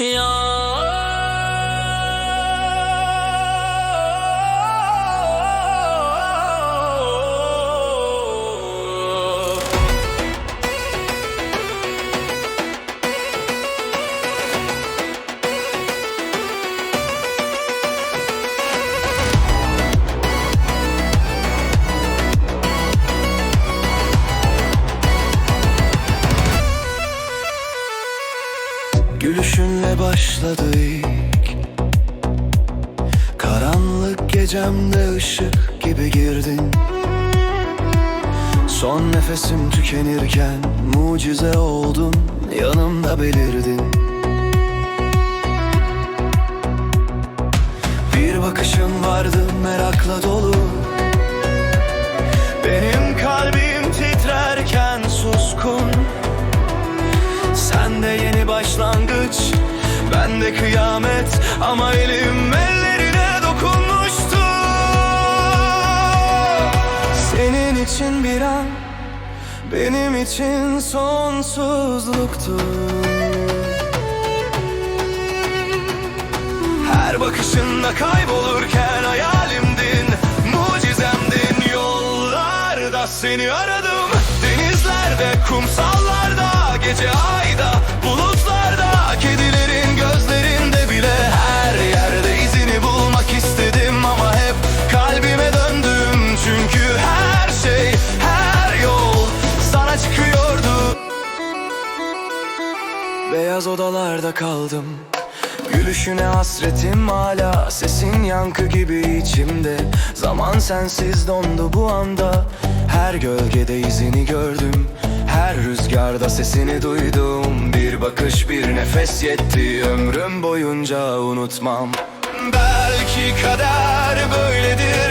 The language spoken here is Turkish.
Yeah. Gülüşünle başladı ilk Karanlık gecemde ışık gibi girdin. Son nefesim tükenirken mucize oldun Yanımda belirdin. Bir bakışın vardı merakla dolu Ben de kıyamet Ama elim ellerine dokunmuştu. Senin için bir an Benim için sonsuzluktu. Her bakışında kaybolurken hayalimdin Mucizemdin. Yollarda seni aradım Denizlerde, kumsallarda Beyaz odalarda kaldım. Gülüşüne hasretim hala. Sesin yankı gibi içimde. Zaman sensiz dondu bu anda. Her gölgede izini gördüm. Her rüzgarda sesini duydum. Bir bakış bir nefes yetti. Ömrüm boyunca unutmam. Belki kader böyledir